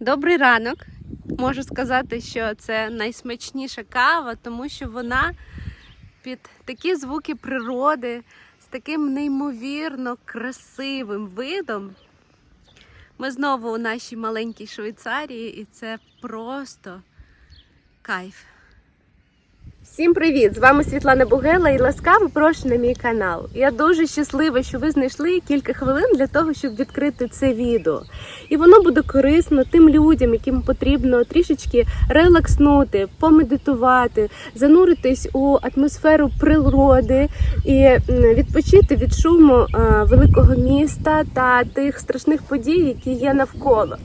Добрий ранок. Можу сказати, що це найсмачніша кава, тому що вона під такі звуки природи з таким неймовірно красивим видом. Ми знову у нашій маленькій Швейцарії, і це просто кайф. Всім привіт! З вами Світлана Бугела і ласкаво прошу на мій канал. Я дуже щаслива, що ви знайшли кілька хвилин для того, щоб відкрити це відео. І воно буде корисно тим людям, яким потрібно трішечки релакснути, помедитувати, зануритись у атмосферу природи і відпочити від шуму великого міста та тих страшних подій, які є навколо.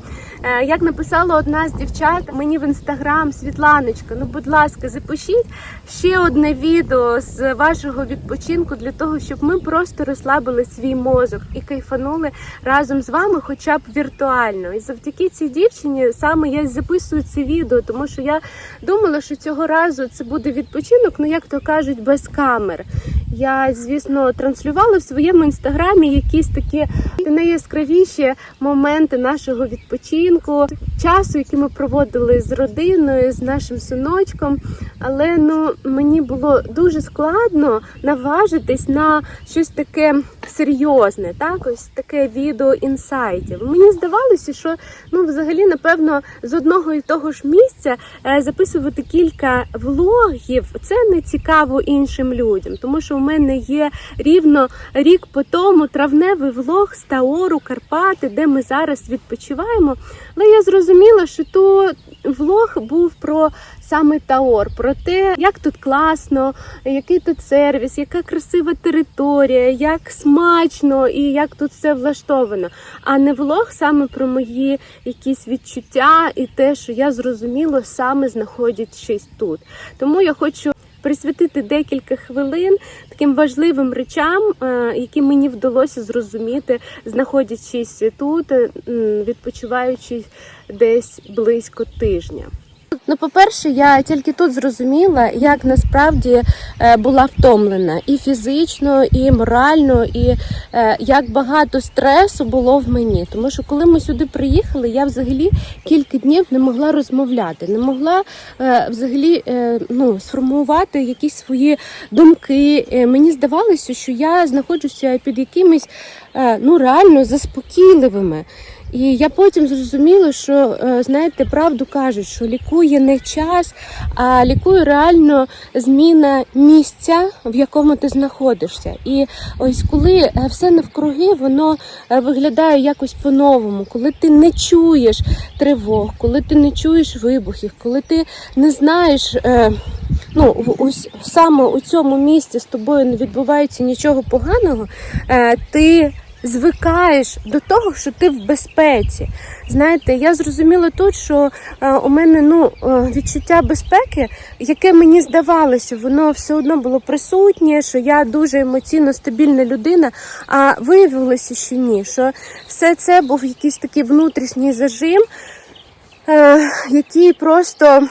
Е, Як написала одна з дівчат мені в інстаграм Світланочка, ну будь ласка, запишіть ще одне відео з вашого відпочинку для того, щоб ми просто розслабили свій мозок і кайфанули разом з вами, хоча б віртуально. І завдяки цій дівчині саме я записую це відео, тому що я думала, що цього разу це буде відпочинок, ну як то кажуть, без камер. Я, звісно, транслювала в своєму інстаграмі якісь такі найяскравіші моменти нашого відпочинку, часу, який ми проводили з родиною, з нашим синочком. Але ну мені було дуже складно наважитись на щось таке серйозне, так ось таке відео інсайтів. Мені здавалося, що ну взагалі, напевно, з одного і того ж місця е, записувати кілька влогів це не цікаво іншим людям, тому що у мене є рівно рік по тому травневий влог з Таору Карпати, де ми зараз відпочиваємо. Але я зрозуміла, що то влог був про саме Таор, про те, як тут класно, який тут сервіс, яка красива територія, як смачно і як тут все влаштовано. А не влог саме про мої якісь відчуття і те, що я зрозуміла саме знаходячись тут. Тому я хочу. Присвятити декілька хвилин таким важливим речам, е, які мені вдалося зрозуміти, знаходячись тут, е, відпочиваючи десь близько тижня. Ну, по-перше, я тільки тут зрозуміла, як насправді е, була втомлена і фізично, і морально, і е, як багато стресу було в мені. Тому що коли ми сюди приїхали, я взагалі кілька днів не могла розмовляти, не могла е, взагалі ну, сформувати якісь свої думки. Мені здавалося, що я знаходжуся під якимись ну реально заспокійливими. І я потім зрозуміла, що е, знаєте, правду кажуть, що лікує не час, а лікує реально зміна місця, в якому ти знаходишся. І ось коли е, все навкруги, воно е, виглядає якось по-новому, коли ти не чуєш тривог, коли ти не чуєш вибухів, коли ти не знаєш. Ну, ось саме у цьому місці з тобою не відбувається нічого поганого, ти звикаєш до того, що ти в безпеці. Знаєте, я зрозуміла тут, що е, у мене ну, е, відчуття безпеки, яке мені здавалося, воно все одно було присутнє, що я дуже емоційно стабільна людина. А виявилося, що ні, що все це був якийсь такий внутрішній зажим, е, який просто.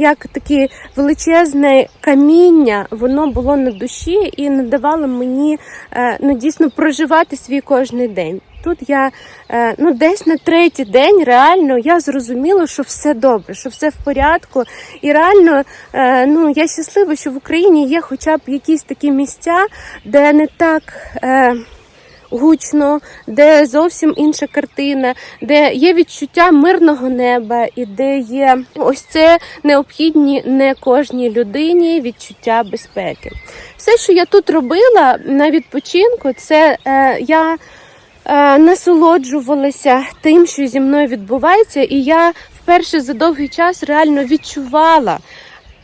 Як таке величезне каміння, воно було на душі і не давало мені е, ну, дійсно проживати свій кожний день. Тут я е, ну десь на третій день реально я зрозуміла, що все добре, що все в порядку. І реально е, ну я щаслива, що в Україні є хоча б якісь такі місця, де не так. Гучно, де зовсім інша картина, де є відчуття мирного неба, і де є ось це необхідні не кожній людині відчуття безпеки. Все, що я тут робила на відпочинку, це е, я е, насолоджувалася тим, що зі мною відбувається, і я вперше за довгий час реально відчувала.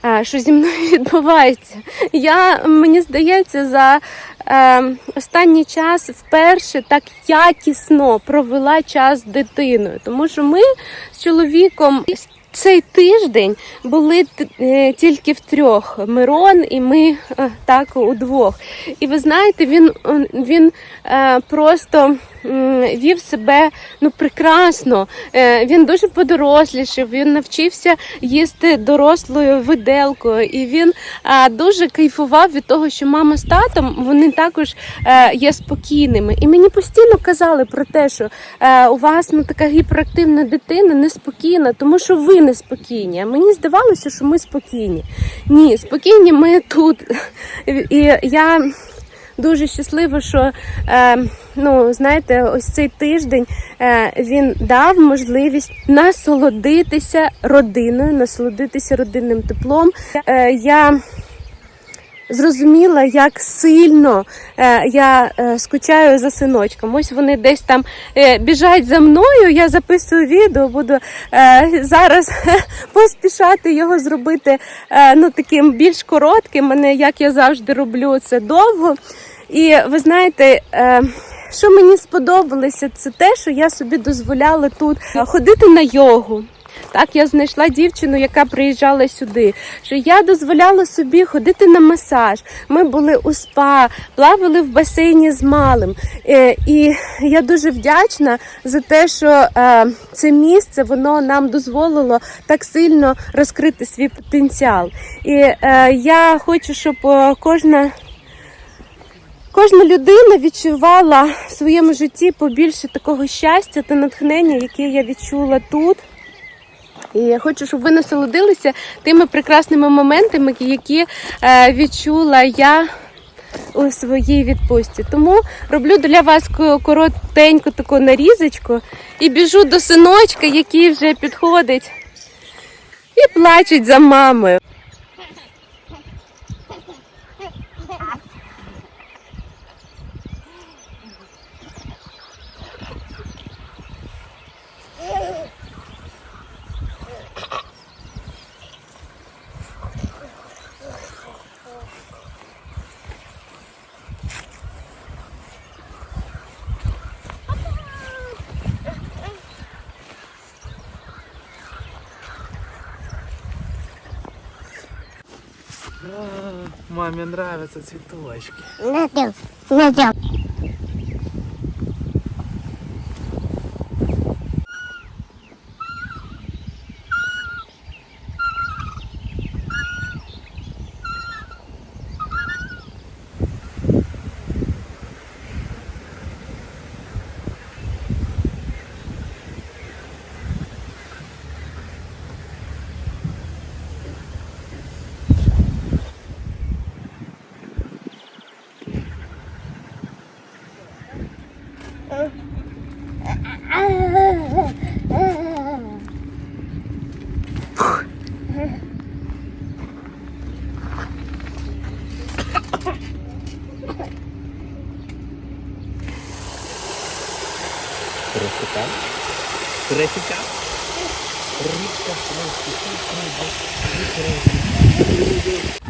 Е, Що зі мною відбувається? Я мені здається, за е, останній час вперше так якісно провела час з дитиною, тому що ми з чоловіком цей тиждень були е, тільки втрьох Мирон і ми е, так удвох. І ви знаєте, він, він е, просто вів себе ну прекрасно. Він дуже подорослішав, він навчився їсти дорослою виделкою, і він дуже кайфував від того, що мама з татом вони також є спокійними. І мені постійно казали про те, що у вас ну така гіперактивна дитина неспокійна, тому що ви неспокійні. А мені здавалося, що ми спокійні. Ні, спокійні ми тут. І я дуже щаслива, що е, ну знаєте, ось цей тиждень е, він дав можливість насолодитися родиною, насолодитися родинним теплом. Е, я зрозуміла, як сильно е, я е, скучаю за синочком. Ось вони десь там е, біжать за мною. Я записую відео, буду зараз поспішати його зробити ну, таким більш коротким. Мене, як я завжди роблю, це довго. І ви знаєте. Що мені сподобалося, це те, що я собі дозволяла тут ходити на йогу. Так, я знайшла дівчину, яка приїжджала сюди. Що я дозволяла собі ходити на масаж. Ми були у спа, плавали в басейні з малим. Е, І я дуже вдячна за те, що е, це місце воно нам дозволило так сильно розкрити свій потенціал. І е, я хочу, щоб кожна. Кожна людина відчувала в своєму житті побільше такого щастя та натхнення, яке я відчула тут. І я хочу, щоб ви насолодилися тими прекрасними моментами, які е, відчула я у своїй відпустці. Тому роблю для вас ко- коротеньку таку нарізочку і біжу до синочка, який вже підходить і плачуть за мамою. Маме нравятся цветочки. Красота. Красота. Рыбка, красота,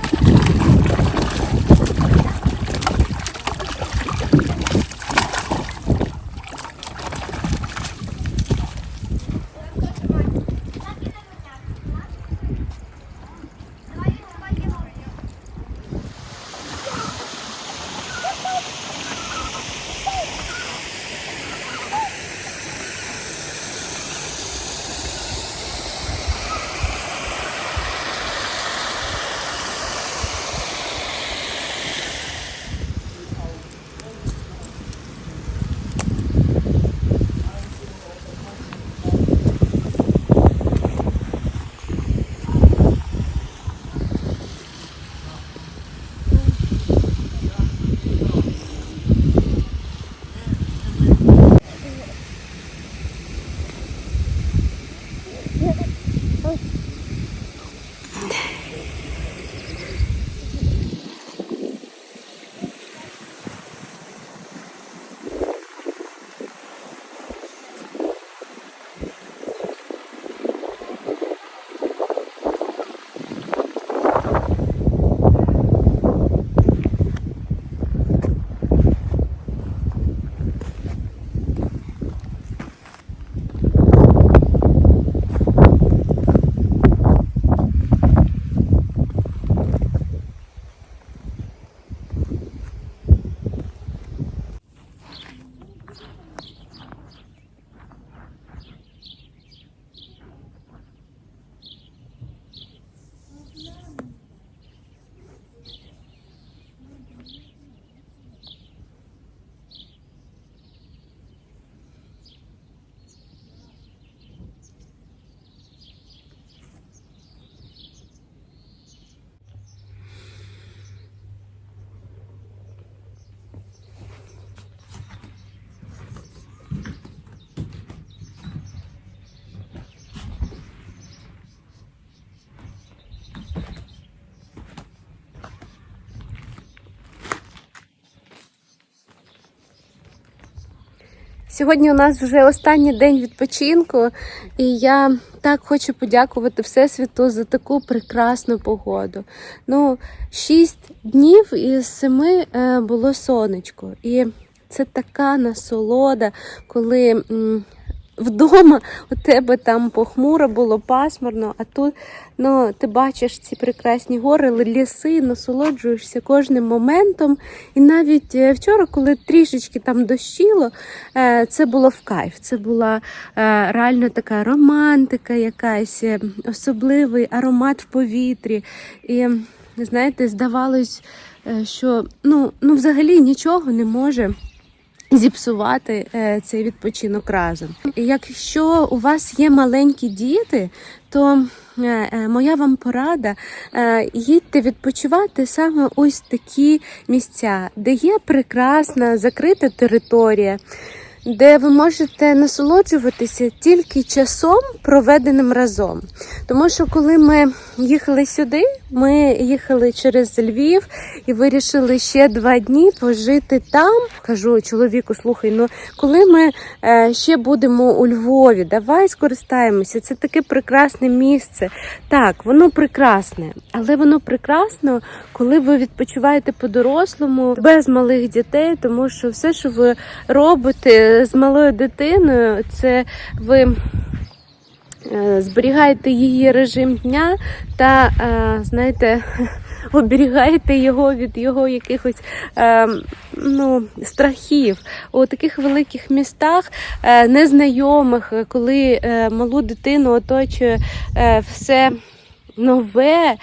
Сьогодні у нас вже останній день відпочинку, і я так хочу подякувати Всесвіту за таку прекрасну погоду. Ну, шість днів із семи е, було сонечко, і це така насолода, коли. Вдома у тебе там похмуро було пасмурно, а тут ну, ти бачиш ці прекрасні гори, ліси, насолоджуєшся кожним моментом. І навіть е, вчора, коли трішечки там дощило, е, це було в кайф. Це була е, реально така романтика, якась особливий аромат в повітрі. І знаєте, здавалось, що ну, ну взагалі нічого не може зіпсувати е, цей відпочинок разом. Якщо у вас є маленькі діти, то е, е, моя вам порада їдьте відпочивати саме ось такі місця, де є прекрасна закрита територія. Де ви можете насолоджуватися тільки часом, проведеним разом. Тому що коли ми їхали сюди, ми їхали через Львів і вирішили ще два дні пожити там. Кажу чоловіку, слухай, ну коли ми е, ще будемо у Львові, давай скористаємося. Це таке прекрасне місце. Так, воно прекрасне, але воно прекрасно, коли ви відпочиваєте по-дорослому без малих дітей, тому що все, що ви робите з малою дитиною, це ви. Е, Зберігаєте її режим дня та, е, знаєте, оберігайте його від його якихось е, ну, страхів у таких великих містах, незнайомих, коли малу дитину оточує все нове.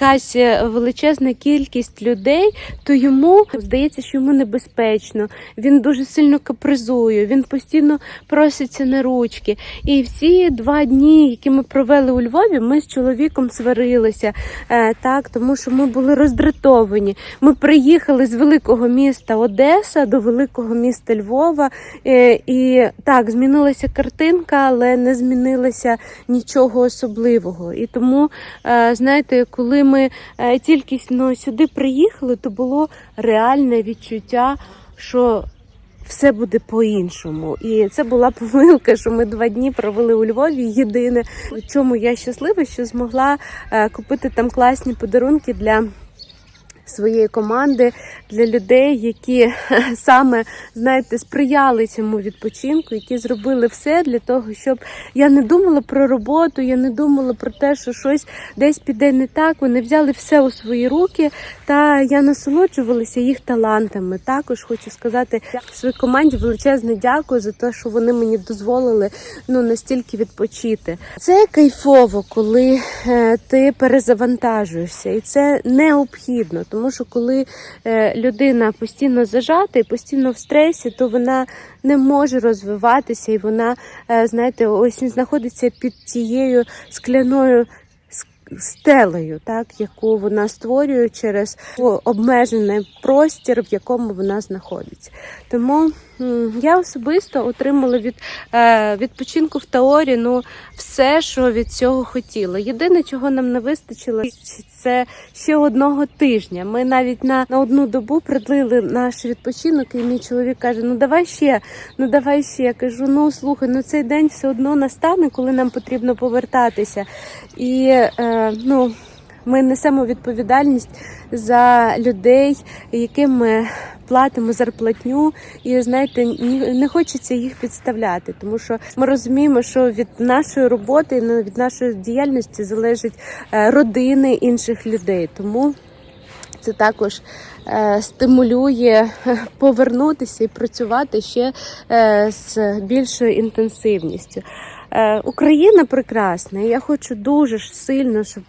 Якась е, величезна кількість людей, то йому здається, що йому небезпечно. Він дуже сильно капризує, він постійно проситься на ручки. І всі два дні, які ми провели у Львові, ми з чоловіком сварилися, е, так, тому що ми були роздратовані. Ми приїхали з великого міста Одеса до великого міста Львова. е, І так, змінилася картинка, але не змінилося нічого особливого. І тому, знаєте, коли ми е, тільки ну, сюди приїхали, то було реальне відчуття, що все буде по-іншому. І це була помилка, що ми два дні провели у Львові. Єдине, в чому я щаслива, що змогла е, купити там класні подарунки для. Своєї команди для людей, які саме знаєте, сприяли цьому відпочинку, які зробили все для того, щоб я не думала про роботу, я не думала про те, що щось десь піде не так. Вони взяли все у свої руки, та я насолоджувалася їх талантами. Також хочу сказати своїй команді величезне дякую за те, що вони мені дозволили ну настільки відпочити. Це кайфово, коли е, ти перезавантажуєшся, і це необхідно, тому що коли е, людина постійно зажата і постійно в стресі, то вона не може розвиватися, і вона, е, знаєте, ось знаходиться під тією скляною стелею, так, яку вона створює через обмежений простір, в якому вона знаходиться. Тому я особисто отримала від е, відпочинку в Таорі ну, все, що від цього хотіла. Єдине, чого нам не вистачило, це ще одного тижня. Ми навіть на, на одну добу продлили наш відпочинок, і мій чоловік каже: Ну давай ще, ну давай ще. Я кажу, ну слухай, ну цей день все одно настане, коли нам потрібно повертатися. І е, ну. Ми несемо відповідальність за людей, яким ми платимо зарплатню, і знаєте, не хочеться їх підставляти, тому що ми розуміємо, що від нашої роботи, ну, від нашої діяльності залежить е, родини інших людей. Тому це також е, стимулює е, повернутися і працювати ще з більшою інтенсивністю. Україна прекрасна. Я хочу дуже сильно, щоб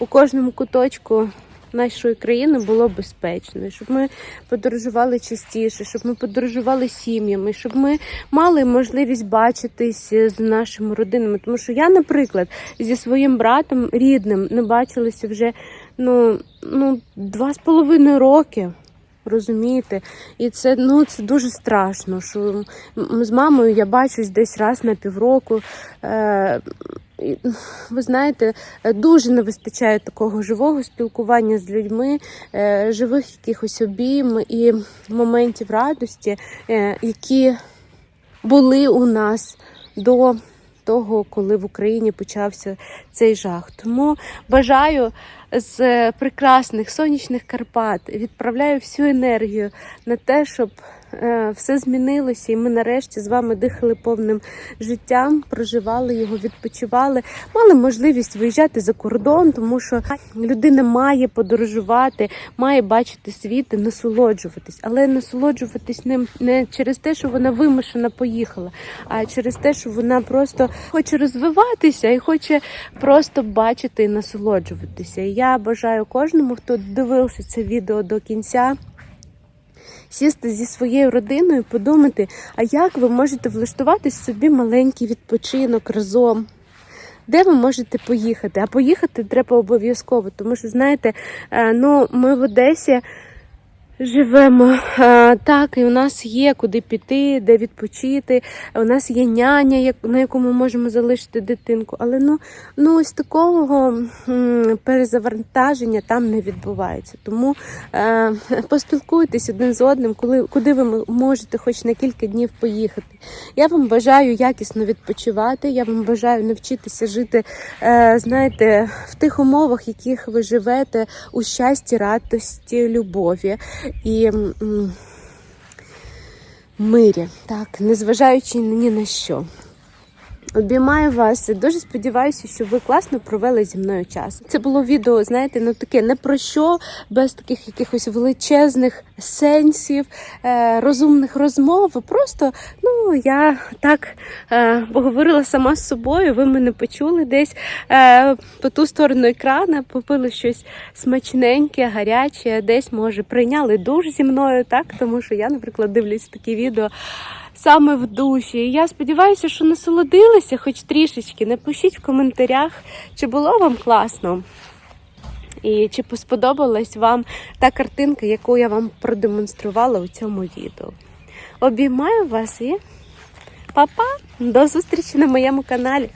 у кожному куточку нашої країни було безпечно, щоб ми подорожували частіше, щоб ми подорожували сім'ями, щоб ми мали можливість бачитись з нашими родинами. Тому що я, наприклад, зі своїм братом рідним не бачилася вже ну, ну два з половиною роки. Розумієте, і це ну це дуже страшно. Що з мамою я бачусь десь раз на півроку. Е, ви знаєте, е, дуже не вистачає такого живого спілкування з людьми, е, живих якихось обійм і моментів радості, е, які були у нас до того, коли в Україні почався цей жах. Тому бажаю з прекрасних сонячних Карпат відправляю всю енергію на те, щоб все змінилося, і ми нарешті з вами дихали повним життям, проживали його, відпочивали, мали можливість виїжджати за кордон, тому що людина має подорожувати, має бачити світ і насолоджуватись, але насолоджуватись ним не через те, що вона вимушена поїхала, а через те, що вона просто хоче розвиватися і хоче просто бачити і насолоджуватися. І я бажаю кожному, хто дивився це відео до кінця. Сісти зі своєю родиною, подумати, а як ви можете влаштувати собі маленький відпочинок разом. Де ви можете поїхати? А поїхати треба обов'язково, тому що, знаєте, е, ну, ми в Одесі живемо так, і у нас є куди піти, де відпочити. У нас є няня, як- на яку ми можемо залишити дитинку. Але ну, ну ось такого перезавантаження там не відбувається. Тому е, поспілкуйтесь один з одним, коли куди ви можете хоч на кілька днів поїхати. Я вам бажаю якісно відпочивати. Я вам бажаю навчитися жити, е, знаєте, в тих умовах, в яких ви живете, у щасті, радості, любові і мирі, так, незважаючи ні на що. Обіймаю вас. і Дуже сподіваюся, що ви класно провели зі мною час. Це було відео, знаєте, ну таке не про що, без таких якихось величезних сенсів, е, розумних розмов. Просто ну я так е, поговорила сама з собою. Ви мене почули десь е, по ту сторону екрана, попили щось смачненьке, гаряче, десь може прийняли душ зі мною, так тому що я, наприклад, дивлюсь такі відео саме в душі. І я сподіваюся, що насолодилися хоч трішечки. Напишіть в коментарях, чи було вам класно. І чи сподобалась вам та картинка, яку я вам продемонструвала у цьому відео. Обіймаю вас і па-па! До зустрічі на моєму каналі.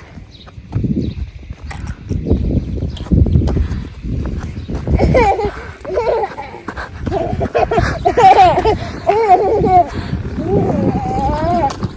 Oh, my God.